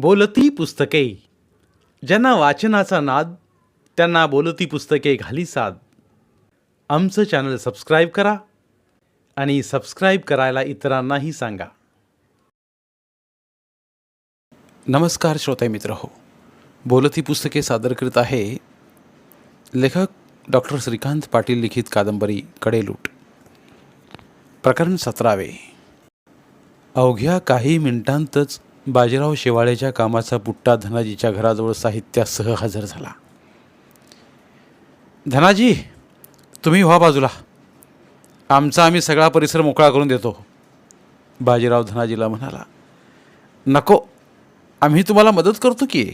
बोलती पुस्तके. ज्यांना वाचनाचा नाद त्यांना बोलती पुस्तके घाली साद. आमचं चॅनल सबस्क्राईब करा आणि सबस्क्राईब करायला इतरांनाही सांगा. नमस्कार श्रोते मित्र हो. बोलती पुस्तके सादर करीत आहे लेखक डॉक्टर श्रीकांत पाटील लिखित कादंबरी कडेलूट. प्रकरण सतरावे. अवघ्या काही मिनिटांतच बाजीराव शेवाळेच्या कामाचा पुट्टा धनाजीच्या घराजवळ साहित्यासह हजर झाला. धनाजी तुम्ही व्हा बाजूला. आमचा आम्ही सगळा परिसर मोकळा करून देतो. बाजीराव धनाजीला म्हणाला नको आम्ही तुम्हाला मदत करतो की?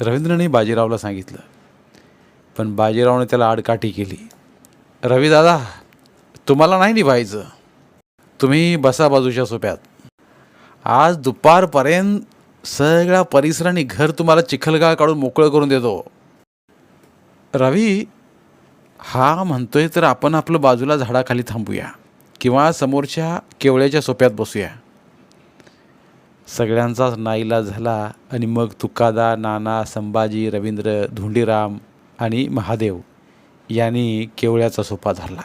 रवींद्रने बाजीरावला सांगितलं पण बाजीरावने त्याला आडकाठी केली. रवी दादा तुम्हाला नाही निभायचं. तुम्ही बसा बाजूच्या सोप्यात. आज दुपारपर्यंत सगळ्या आणि घर तुम्हाला चिखलगाळ काढून मोकळं करून देतो. रवी हा म्हणतोय तर आपण आपलं बाजूला झाडाखाली थांबूया किंवा समोरच्या केवळ्याच्या सोप्यात बसूया. सगळ्यांचाच नाईला झाला आणि मग तुकादा नाना संभाजी रवींद्र धुंडीराम आणि महादेव यांनी केवळ्याचा सोपा धरला.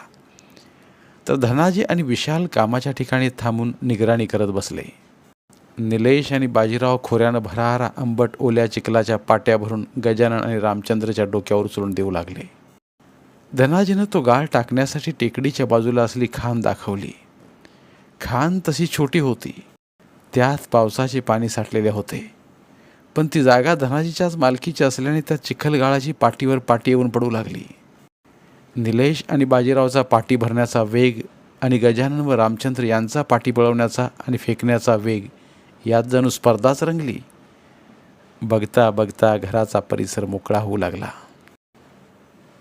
तर धनाजी आणि विशाल कामाच्या ठिकाणी थांबून निगराणी करत बसले. निलेश आणि बाजीराव खोऱ्यानं भरारा आंबट ओल्या चिखलाच्या पाट्या भरून गजानन आणि रामचंद्रच्या डोक्यावर उचलून देऊ लागले. धनाजीनं तो गाळ टाकण्यासाठी टेकडीच्या बाजूला असली खान दाखवली. खान तशी छोटी होती. त्यात पावसाचे पाणी साठलेले होते. पण ती जागा धनाजीच्याच मालकीची असल्याने त्या चिखलगाळाची पाठीवर पाटी येऊन पडू लागली. निलेश आणि बाजीरावचा पाटी भरण्याचा वेग आणि गजानन व रामचंद्र यांचा पाठी पळवण्याचा आणि फेकण्याचा वेग यात जणू स्पर्धाच रंगली. बघता बघता घराचा परिसर मोकळा होऊ लागला.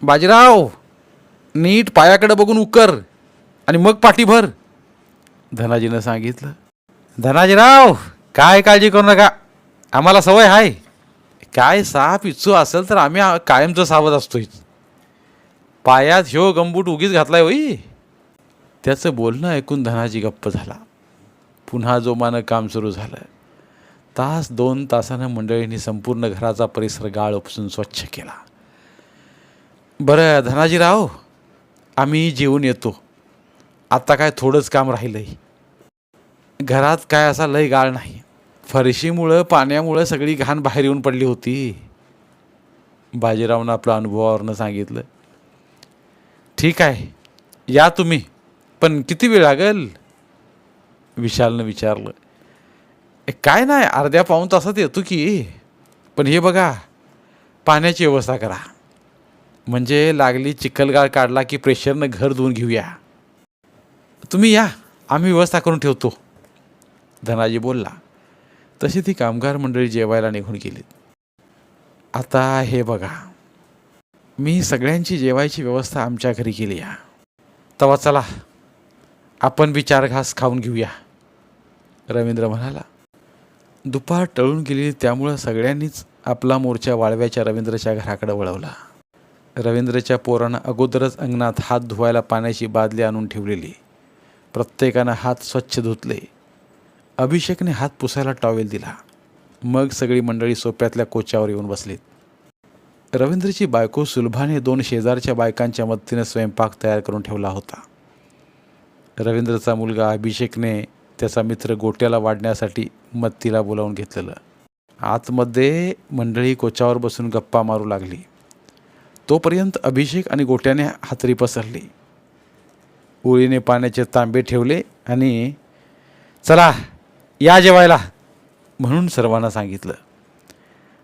बाजीराव नीट पायाकडे बघून उकर आणि मग पाठी भर. धनाजीनं सांगितलं. धनाजीराव काय काळजी करू नका. आम्हाला सवय आहे काय साप इच्छू असेल तर आम्ही कायमचं सावध असतो पायात ह्यो गंबूट उगीच घातलाय होई. त्याचं बोलणं ऐकून धनाजी गप्प झाला. पुन्हा जोमानं काम सुरू झालं. तास दोन तासानं मंडळींनी संपूर्ण घराचा परिसर गाळ उपसून स्वच्छ केला. बरं धनाजीराव आम्ही जेवून येतो. आत्ता काय थोडंच काम राहिलंय. घरात काय असा लय गाळ नाही. फरशीमुळं पाण्यामुळं सगळी घाण बाहेर येऊन पडली होती. बाजीरावनं आपल्या अनुभवावरनं सांगितलं. ठीक आहे या तुम्ही. पण किती वेळ लागेल? विशालनं विचारलं काय नाही अर्ध्या पाऊण तासात येतो की. पण हे बघा पाण्याची व्यवस्था करा. म्हणजे लागली चिखलगाळ काढला की प्रेशरनं घर धुवून घेऊया. तुम्ही या आम्ही व्यवस्था करून ठेवतो. धनाजी बोलला तशी ती कामगार मंडळी जेवायला निघून गेलीत. आता हे बघा मी सगळ्यांची जेवायची व्यवस्था आमच्या घरी केली या तवा चला आपण विचारघास घास खाऊन घेऊया. रवींद्र म्हणाला दुपार टळून गेली त्यामुळं सगळ्यांनीच आपला मोर्चा वाळव्याच्या रवींद्रच्या घराकडे वळवला. रवींद्रच्या पोरानं अगोदरच अंगणात हात धुवायला पाण्याची बादली आणून ठेवलेली. प्रत्येकानं हात स्वच्छ धुतले. अभिषेकने हात पुसायला टॉवेल दिला. मग सगळी मंडळी सोप्यातल्या कोच्यावर येऊन बसलीत. रवींद्रची बायको सुलभाने दोन शेजारच्या बायकांच्या मदतीने स्वयंपाक तयार करून ठेवला होता. रवींद्रचा मुलगा अभिषेकने त्याचा मित्र गोट्याला वाढण्यासाठी मत्तीला बोलावून घेतलेलं. आतमध्ये मंडळी कोचावर बसून गप्पा मारू लागली. तोपर्यंत अभिषेक आणि गोट्याने हातरी पसरली. उळीने पाण्याचे तांबे ठेवले आणि चला या जेवायला म्हणून सर्वांना सांगितलं.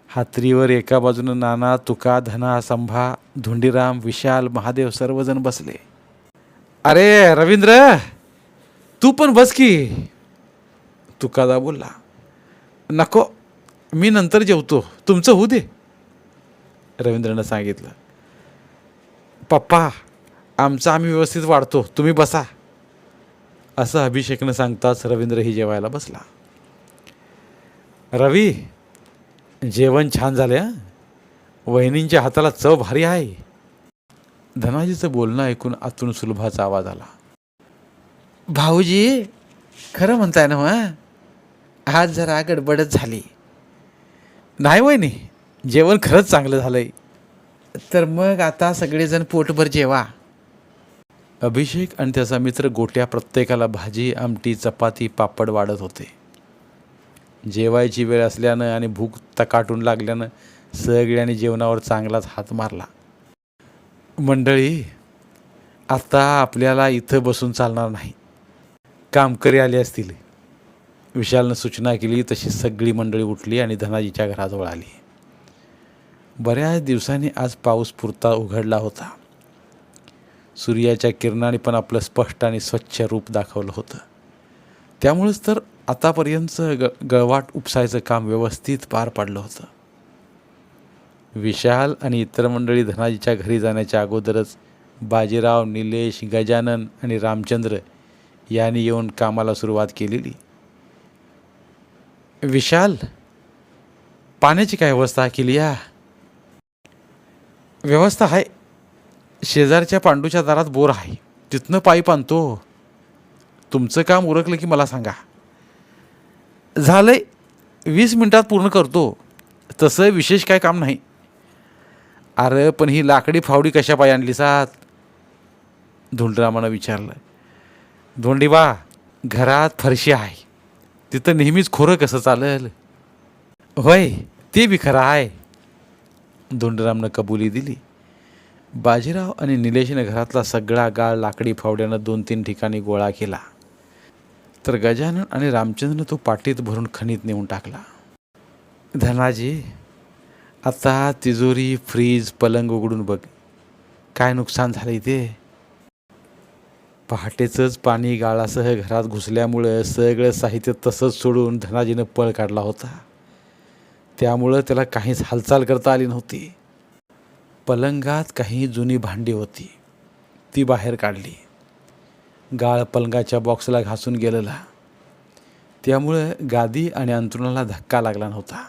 हातरीवर एका बाजूनं नाना तुका धना संभा धुंडीराम विशाल महादेव सर्वजण बसले. अरे रवींद्र! तू पण बस की. तुकादा बोलला नको मी नंतर जेवतो. तुमचं होऊ दे. रवींद्रनं सांगितलं. पप्पा आमचं आम्ही व्यवस्थित वाढतो. तुम्ही बसा. असं अभिषेकनं सांगताच रवींद्रही जेवायला बसला. रवी जेवण छान झालं वहिनींच्या हाताला चव भारी आहे. धनाजीचं बोलणं ऐकून आतून सुलभाचा आवाज आला. भाऊजी खरं म्हणताय ना हो, मग आज जरा गडबडच झाली. नाही वय नाही जेवण खरंच चांगलं झालं आहे तर मग आता सगळेजण पोटभर जेवा. अभिषेक आणि त्याचा मित्र गोट्या प्रत्येकाला भाजी आमटी चपाती पापड वाढत होते. जेवायची वेळ असल्यानं आणि भूक तकाटून लागल्यानं सगळ्यांनी जेवणावर चांगलाच हात मारला. मंडळी आता आपल्याला इथं बसून चालणार नाही. कामकरी आले असतील. विशालनं सूचना केली तशी सगळी मंडळी उठली आणि धनाजीच्या घराजवळ आली. बऱ्याच दिवसांनी आज पाऊस पुरता उघडला होता. सूर्याच्या किरणाने पण आपलं स्पष्ट आणि स्वच्छ रूप दाखवलं होतं. त्यामुळेच तर आतापर्यंतचं ग गळवाट उपसायचं काम व्यवस्थित पार पडलं होतं. विशाल आणि इतर मंडळी धनाजीच्या घरी जाण्याच्या अगोदरच बाजीराव निलेश गजानन आणि रामचंद्र याने येऊन कामाला सुरुवात केलेली. विशाल पाण्याची काय व्यवस्था केली या? व्यवस्था आहे शेजारच्या पांडूच्या दारात बोर आहे तिथनं पाईप आणतो. तुमचं काम उरकलं की मला सांगा. झालंय वीस मिनटात पूर्ण करतो. तसं विशेष काय काम नाही. अरे पण ही लाकडी फावडी कशा पाय आणली सात? धुंडरामानं विचारलं. धोंडीबा घरात फरशी आहे. तिथं नेहमीच खोरं कसं चालेल? होय ते बी खरं आहे. धोंडरामनं कबुली दिली. बाजीराव आणि निलेशने घरातला सगळा गाळ लाकडी फावड्यानं दोन तीन ठिकाणी गोळा केला. तर गजानन आणि रामचंद्रनं तो पाटीत भरून खणीत नेऊन टाकला. धनाजी आता तिजोरी फ्रीज पलंग उघडून बघ. काय नुकसान झालं इथे पहाटेचंच पाणी गाळासह घरात घुसल्यामुळं सगळं साहित्य तसंच सोडून धनाजीनं पळ काढला होता. त्यामुळं त्याला काहीच हालचाल करता आली नव्हती. पलंगात काही जुनी भांडी होती. ती बाहेर काढली. गाळ पलंगाच्या बॉक्सला घासून गेलेला. त्यामुळं गादी आणि अंतरुणाला धक्का लागला नव्हता.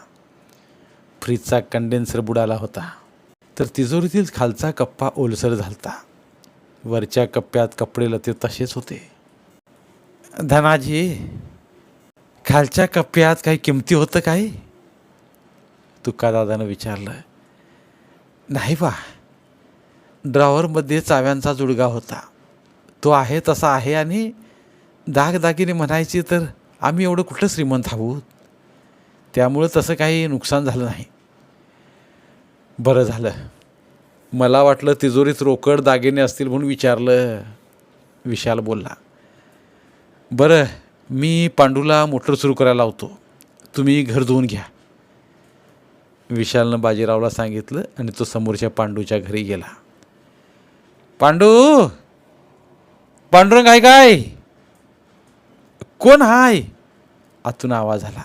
फ्रीजचा कंडेन्सर बुडाला होता. तर तिजोरीतील खालचा कप्पा ओलसर झालता. वरच्या कप्प्यात कपडे लते तसेच होते. धनाजी खालच्या कप्प्यात काही किमती होतं काय तुकादादानं विचारलं. नाही बा. ड्रॉवरमध्ये चाव्यांचा जुडगा होता. तो आहे तसा आहे आणि दागदागिने म्हणायची तर आम्ही एवढं कुठं श्रीमंत आहोत त्यामुळं तसं काही नुकसान झालं नाही. बरं झालं. मला वाटलं तिजोरीत रोकड दागिने असतील म्हणून विचारलं. विशाल बोलला बरं मी पांडूला मोटर सुरू करायला लावतो. तुम्ही घर धुवून घ्या. विशालनं बाजीरावला सांगितलं आणि तो समोरच्या पांडूच्या घरी गेला. पांडू पांडुरंग आहे काय? कोण हाय? आतून आवाज आला.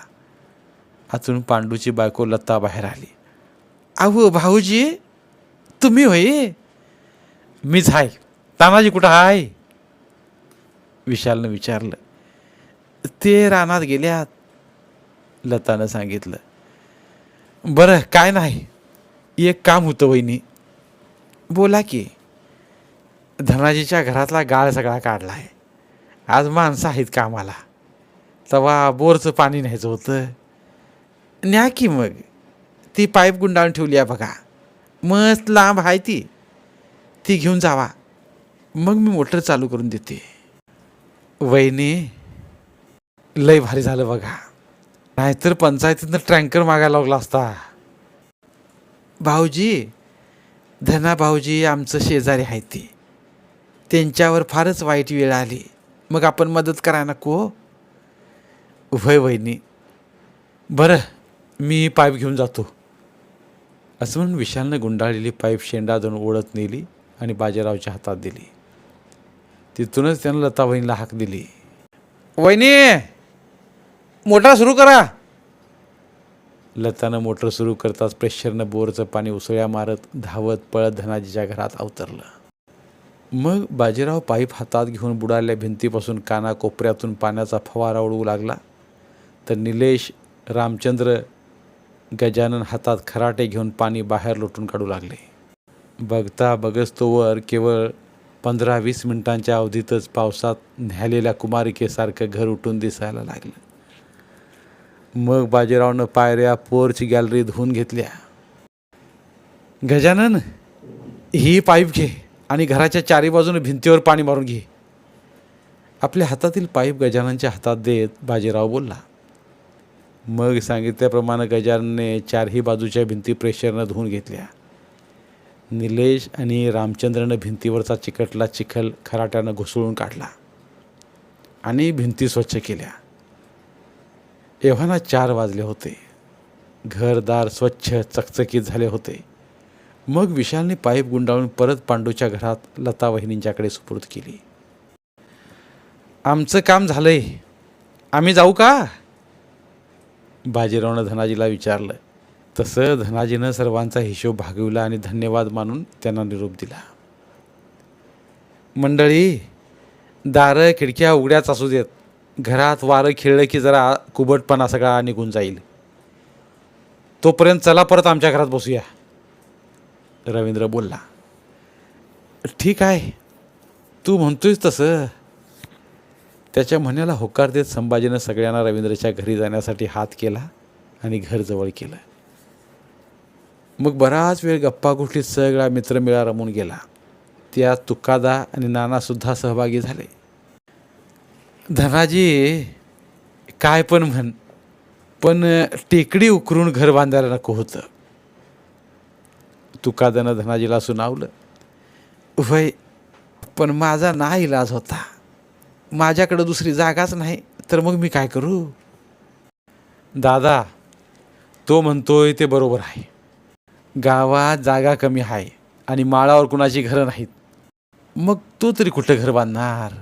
आतून पांडूची बायको लत्ता बाहेर आली. अहो भाऊजी तुम्ही होय मीच हाय. तानाजी कुठं हाय? विशालनं विचारलं. ते रानात गेल्यात लतानं सांगितलं. बरं काय नाही. एक काम होतं वहिनी. बोला की धनाजीच्या घरातला गाळ सगळा काढला आहे आज माणसं आहेत कामाला. तवा बोरचं पाणी न्यायचं होतं. न्या की मग. ती पाईप गुंडाळून ठेवली आहे बघा. मस्त लांब आहे ती. ती घेऊन जावा. मग मी मोटर चालू करून देते. वहिनी लय भारी झालं बघा. नाहीतर पंचायतीतनं ट्रँकर मागायला लागला असता. भाऊजी धना भाऊजी आमचं शेजारी आहे ते. त्यांच्यावर फारच वाईट वेळ आली. मग आपण मदत करा नको हो. वय वहिनी. बरं मी पाईप घेऊन जातो. असं म्हणून विशालनं गुंडाळलेली पाईप शेंडा ओढत नेली आणि बाजीरावच्या हातात दिली. तिथूनच त्यानं लता वहिनीला हाक दिली. वहिनी मोटर सुरू करा. लतानं मोटर सुरू करताच प्रेशरनं बोरचं पाणी उसळ्या मारत धावत पळत धनाजीच्या घरात अवतरलं. मग बाजीराव पाईप हातात घेऊन बुडाल्या भिंतीपासून काना कोपऱ्यातून पाण्याचा फवारा उडवू लागला. तर निलेश रामचंद्र गजानन हातात खराटे घेऊन पाणी बाहेर लोटून काढू लागले. बघता बघस्तोवर तोवर केवळ पंधरा वीस मिनिटांच्या अवधीतच पावसात न्यालेल्या कुमारिकेसारखं घर उठून दिसायला लागलं. मग बाजीरावनं पायऱ्या पोर्च गॅलरी धुवून घेतल्या. गजानन ही पाईप घे आणि घराच्या चारी बाजूने भिंतीवर पाणी मारून घे. आपल्या हातातील पाईप गजाननच्या हातात देत बाजीराव बोलला. मग सांगितल्याप्रमाणे गजानने चारही बाजूच्या भिंती प्रेशरनं धुवून घेतल्या. निलेश आणि रामचंद्रनं भिंतीवरचा चिकटला चिखल खराट्यानं घुसळून काढला. आणि भिंती स्वच्छ केल्या. एव्हाना चार वाजले होते. घरदार स्वच्छ चकचकीत झाले होते. मग विशालने पाईप गुंडाळून परत पांडूच्या घरात लता वहिनींच्याकडे सुपूर्द केली. आमचं काम झालंय. आम्ही जाऊ का? बाजीरावनं धनाजीला विचारलं तसं धनाजीनं सर्वांचा हिशोब भागविला आणि धन्यवाद मानून त्यांना निरोप दिला. मंडळी दारं खिडक्या उघड्याच असू देत. घरात वारं खेळलं की जरा कुबटपणा सगळा निघून जाईल. तोपर्यंत चला परत आमच्या घरात बसूया. रवींद्र बोलला ठीक आहे. तू म्हणतोयस तसं. त्याच्या म्हणण्याला होकार देत संभाजीनं सगळ्यांना रवींद्रच्या घरी जाण्यासाठी हात केला आणि घर जवळ केलं. मग बराच वेळ गप्पा गोष्टीत सगळा मित्रमेळा रमून गेला. त्यात तुकादा आणि नानासुद्धा सहभागी झाले. धनाजी काय पण म्हण पण टेकडी उकरून घर बांधायला नको होतं. तुकादानं धनाजीला सुनावलं. वय पण माझा ना इलाज होता. माझ्याकडं दुसरी जागाच नाही तर मग मी काय करू? दादा तो म्हणतोय ते बरोबर आहे. गावात जागा कमी आहे आणि माळावर कुणाची घरं नाहीत. मग तो तरी कुठं घर बांधणार?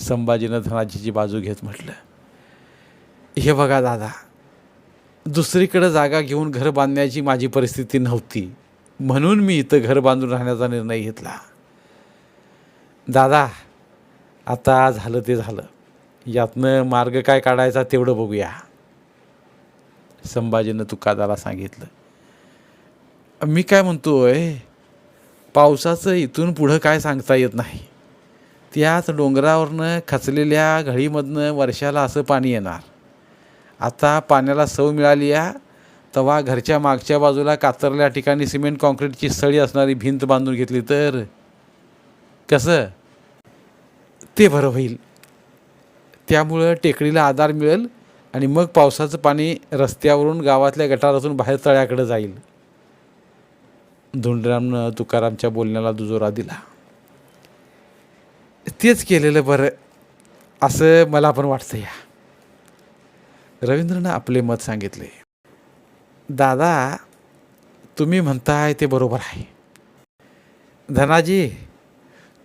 संभाजीनं धनाजीची बाजू घेत म्हटलं हे बघा दादा दुसरीकडं जागा घेऊन घर बांधण्याची माझी परिस्थिती नव्हती म्हणून मी इथं घर बांधून राहण्याचा निर्णय घेतला. दादा आता झालं ते झालं. यातनं मार्ग काय काढायचा तेवढं बघूया. संभाजीनं तुकादाला सांगितलं. मी काय म्हणतोय पावसाचं इथून पुढं काय सांगता येत नाही. त्याच डोंगरावरनं खचलेल्या घळीमधनं वर्षाला असं पाणी येणार. आता पाण्याला सव मिळाली या तवा घरच्या मागच्या बाजूला कातरल्या ठिकाणी सिमेंट कॉन्क्रीटची सळी असणारी भिंत बांधून घेतली तर? कसं? ते बरं होईल. त्यामुळं टेकडीला आधार मिळेल आणि मग पावसाचं पाणी रस्त्यावरून गावातल्या गटारातून बाहेर तळ्याकडे जाईल. धुंडरामनं तुकारामच्या बोलण्याला दुजोरा दिला. तेच केलेलं बरं असं मला पण वाटतं या रवींद्रनं आपले मत सांगितले. दादा तुम्ही म्हणताय ते बरोबर आहे. धनाजी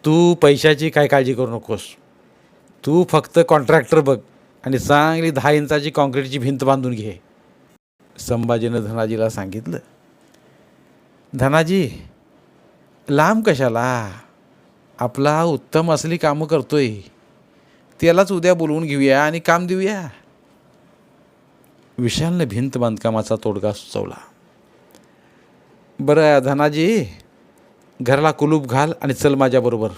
तू पैशाची काय काळजी करू नकोस. तू फक्त कॉन्ट्रॅक्टर बघ आणि चांगली दहा इंचाची कॉन्क्रीटची भिंत बांधून घे. संभाजीनं धनाजीला सांगितलं. धनाजी लांब कशाला? आपला उत्तम असली कामं करतोय. त्यालाच उद्या बोलवून घेऊया आणि काम देऊया. विशालनं भिंत बांधकामाचा तोडगा सुचवला. बरं धनाजी घराला कुलूप घाल आणि चल माझ्याबरोबर.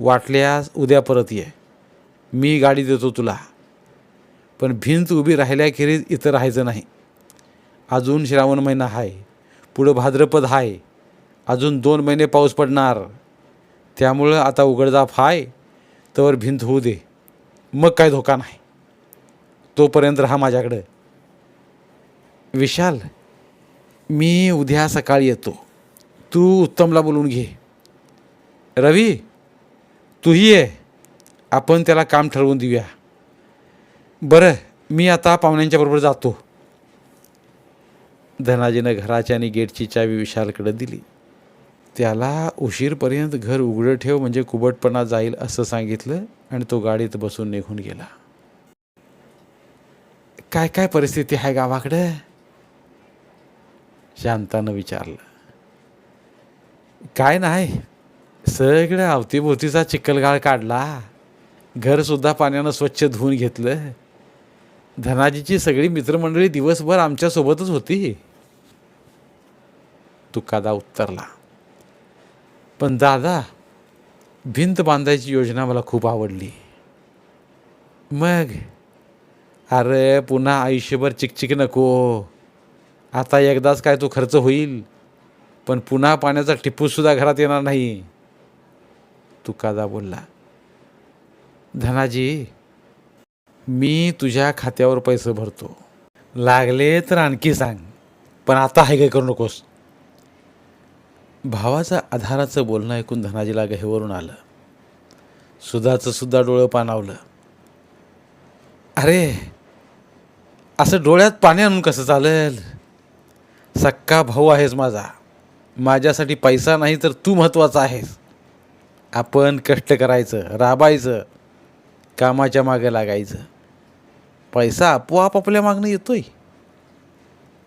वाटल्यास उद्या परत ये. मी गाडी देतो तुला. पण भिंत उभी राहिल्याखेरीज इथं राहायचं नाही. अजून श्रावण महिना आहे पुढं भाद्रपद आहे अजून दोन महिने पाऊस पडणार. त्यामुळं आता उघडजाप आहे तर भिंत होऊ दे. मग काय धोका नाही. तोपर्यंत राहा माझ्याकडं. विशाल मी उद्या सकाळी येतो. तू उत्तमला बोलून घे. रवी तूही ये. आपण त्याला काम ठरवून देऊया. बरं मी आता पाहुण्यांच्या बरोबर जातो. धनाजीनं घराच्या आणि गेटची चावी विशालकडे दिली. त्याला उशीरपर्यंत घर उघडं ठेव म्हणजे कुबटपणा जाईल असं सांगितलं आणि तो गाडीत बसून निघून गेला. काय काय परिस्थिती आहे गावाकडं? शांतानं विचारलं. काय नाही. सगळं अवतीभोवतीचा चिखलगाळ काढला. घरसुद्धा पाण्यानं स्वच्छ धुवून घेतलं. धनाजीची सगळी मित्रमंडळी दिवसभर आमच्यासोबतच होती. तुकादा उत्तरला. पण दादा भिंत बांधायची योजना मला खूप आवडली. मग? अरे पुन्हा आयुष्यभर चिकचिक नको. आता एकदाच काय तो खर्च होईल. पण पुन्हा पाण्याचा टिपूसुद्धा घरात येणार नाही. तुकादा बोलला धनाजी मी तुझ्या खात्यावर पैसे भरतो. लागले तर आणखी सांग पण आता हे काय करू नकोस. भावाचं आधाराचं बोलणं ऐकून धनाजीला गहेवरून आलं. सुधाचं सुद्धा डोळं पाणावलं. अरे असं डोळ्यात पाणी आणून कसं चालेल? सक्का भाऊ आहेस माझा. माझ्यासाठी पैसा नाही तर तू महत्त्वाचा आहेस. आपण कष्ट करायचं राबायचं कामाच्या मागे लागायचं. पैसा आपोआप आपल्या मागणं येतोय.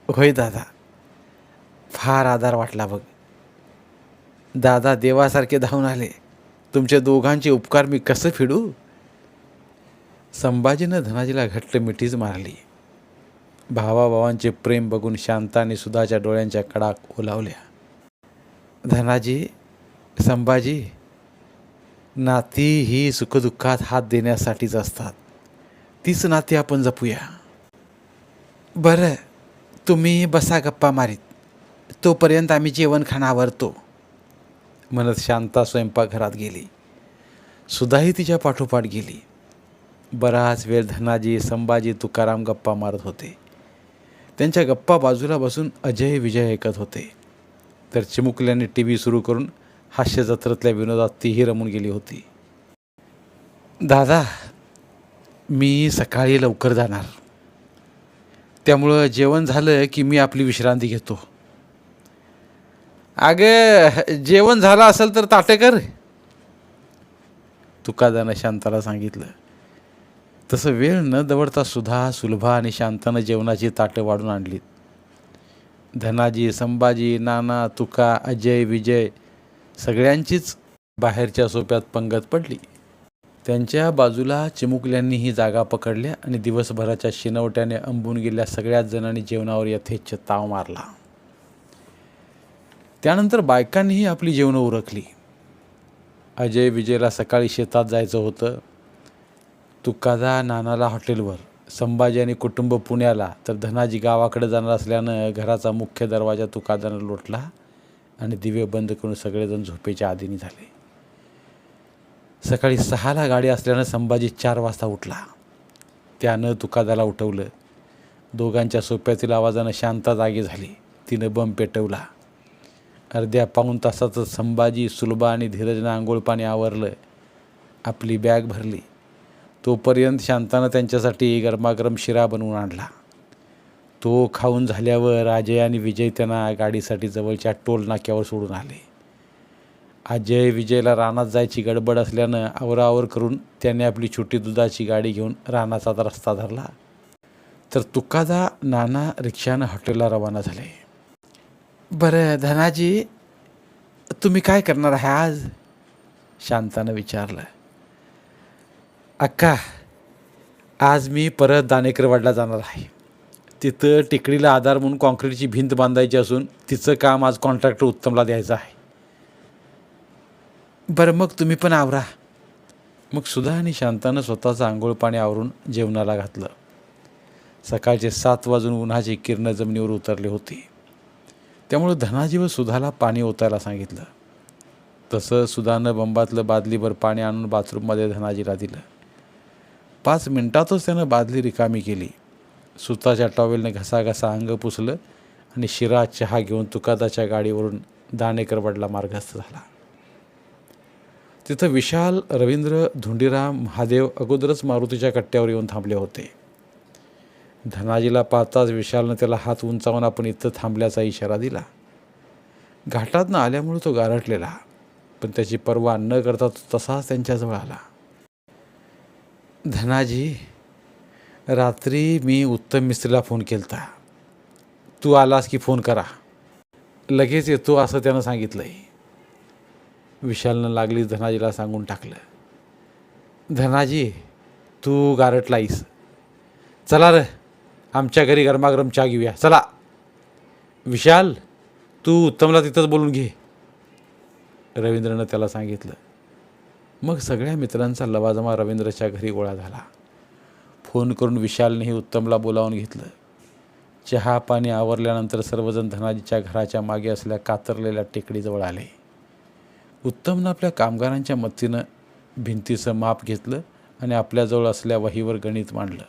होय दादा. फार आधार वाटला बघ. दादा देवासारखे धावून आले. तुमच्या दोघांचे उपकार मी कसं फिडू? संभाजीनं धनाजीला घट्ट मिठीच मारली. भावाभावांचे प्रेम बघून शांताने सुधाच्या डोळ्यांच्या कडाक ओलावल्या. धनाजी संभाजी नाती ही सुखदुःखात हात देण्यासाठीच असतात. तीच नाती आपण जपूया. बरं तुम्ही बसा गप्पा मारीत. तोपर्यंत आम्ही जेवण खाणं आवरतो. म्हणत शांता स्वयंपाकघरात गेली. सुधाही तिच्या पाठोपाठ गेली. बराच वेळ धनाजी संभाजी तुकाराम गप्पा मारत होते. त्यांच्या गप्पा बाजूला बसून अजय विजय ऐकत होते. तर चिमुकल्याने टी व्ही सुरू करून हास्यजत्रेतल्या विनोदात तीही रमून गेली होती. दादा मी सकाळी लवकर जाणार. त्यामुळं जेवण झालं की मी आपली विश्रांती घेतो. अगं जेवण झालं असेल तर ताटे कर. तुकादानं शांताला सांगितलं. तसं वेळ न दवडता सुधा सुलभा आणि शांतानं जेवणाची ताटं वाढून आणलीत. धनाजी संभाजी नाना तुका अजय विजय सगळ्यांचीच बाहेरच्या सोप्यात पंगत पडली. त्यांच्या बाजूला चिमुकल्यांनी ही जागा पकडल्या आणि दिवसभराच्या शिनवट्याने अंबून गेल्या सगळ्याच जणांनी जेवणावर यथेच्छ ताव मारला. त्यानंतर बायकांनीही आपली जेवणं उरकली. अजय विजयला सकाळी शेतात जायचं होतं. तुकादा नानाला हॉटेलवर. संभाजी आणि कुटुंब पुण्याला तर धनाजी गावाकडे जाणार असल्यानं घराचा मुख्य दरवाजा तुकादानं लोटला आणि दिवे बंद करून सगळेजण झोपेच्या आधीने झाले. सकाळी सहाला गाडी असल्यानं संभाजी चार वाजता उठला. त्यानं तुकादाला उठवलं. दोघांच्या सोप्यातील आवाजानं शांता जागी झाली. तिनं बंब पेटवला. अर्ध्या पाऊण तासातच संभाजी सुलभा आणि धीरजनं आंघोळ पाणी आवरलं. आपली बॅग भरली. तोपर्यंत शांतानं त्यांच्यासाठी गरमागरम शिरा बनवून आणला. तो खाऊन झाल्यावर अजय आणि विजय त्यांना गाडीसाठी जवळच्या टोल नाक्यावर सोडून आले. अजय विजयला रानात जायची गडबड असल्यानं आवरावर करून त्याने आपली छोटी दुधाची गाडी घेऊन रानाचा रस्ता धरला. तर तुकादा नाना रिक्षानं हॉटेलला रवाना झाले. बरं धनाजी तुम्ही काय करणार आहे आज? शांतानं विचारलं. अक्का आज मी परत दानेकरवाडला जाणार आहे. तिथं टेकडीला आधार म्हणून कॉन्क्रीटची भिंत बांधायची असून तिचं काम आज कॉन्ट्रॅक्टर उत्तमला द्यायचं आहे. बरं मग तुम्ही पण आवरा. मग सुधा आणि शांतानं स्वतःचं आंघोळ पाणी आवरून जेवणाला घातलं. सकाळचे सात वाजून उन्हाची किरणं जमिनीवर उतरली होती. त्यामुळं धनाजी व सुधाला पाणी ओतायला सांगितलं. तसं सुधानं बंबातलं बादलीभर पाणी आणून बाथरूममध्ये धनाजीला दिलं. पाच मिनिटातच त्यानं बादली रिकामी केली. सुताच्या टॉवेलने घसाघसा अंग पुसलं आणि शिरा चहा घेऊन तुकादाच्या गाडीवरून दाणेकरवाडला मार्गस्थ झाला. तिथं विशाल रवींद्र धुंडीराम महादेव अगोदरच मारुतीच्या कट्ट्यावर येऊन थांबले होते. धनाजीला पाहताच विशालनं त्याला हात उंचावून आपण इथं थांबल्याचा इशारा दिला. घाटातनं आल्यामुळे तो गारटलेला पण त्याची पर्वा न करता तो तसाच त्यांच्याजवळ आला. धनाजी रात्री मी उत्तम मिस्त्रीला फोन केलता. तू आलास की फोन करा. लगेच येतो असं त्यानं सांगितलंय. विशालनं लागली धनाजीला सांगून टाकलं. धनाजी तू गारटलाईस चला रे आमच्या घरी गरमागरम चहा घेऊया. चला. विशाल तू उत्तमला तिथंच बोलून घे. रवींद्रनं त्याला सांगितलं. मग सगळ्या मित्रांचा लवाजमा रवींद्रच्या घरी गोळा झाला. फोन करून विशालनेही उत्तमला बोलावून घेतलं. चहा पाणी आवरल्यानंतर सर्वजण धनाजीच्या घराच्या मागे असल्या कातरलेल्या टेकडीजवळ आले. उत्तमनं आपल्या कामगारांच्या मदतीनं भिंतीचं माप घेतलं आणि आपल्याजवळ असल्या वहीवर गणित मांडलं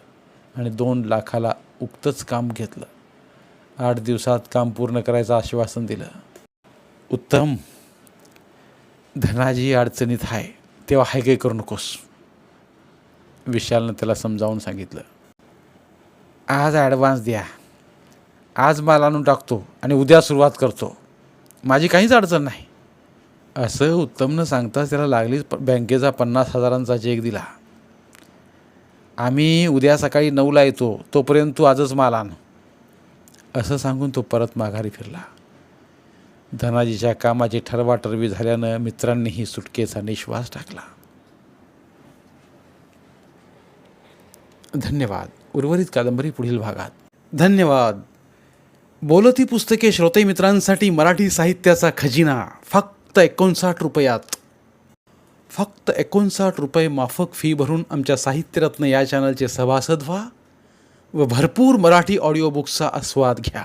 आणि दोन लाखाला उक्तच काम घेतलं. आठ दिवसात काम पूर्ण करायचं आश्वासन दिलं. उत्तम धनाजी अडचणीत आहे. तेव्हा हाय काही करू नकोस. विशालनं त्याला समजावून सांगितलं. आज ॲडव्हान्स द्या. आज माल आणून टाकतो आणि उद्या सुरुवात करतो. माझी काहीच अडचण नाही. असं उत्तमनं सांगताच त्याला लागलीच बँकेचा पन्नास हजारांचा चेक दिला. आम्ही उद्या सकाळी नऊला येतो. तोपर्यंत तू आजच माल आण. असं सांगून तो परत माघारी फिरला. धनाजीच्या कामाची ठरवाटरवी झाल्यानं मित्रांनीही सुटकेचा निश्वास टाकला. धन्यवाद. उर्वरित कादंबरी पुढील भागात. धन्यवाद. बोलती पुस्तके श्रोते मित्रांसाठी मराठी साहित्याचा खजिना. फक्त एकोणसाठ रुपयात. फक्त एकोणसाठ रुपये माफक फी भरून आमच्या साहित्यरत्न या चॅनलचे सभासद व्हा व भरपूर मराठी ऑडिओ बुक्सचा आस्वाद घ्या.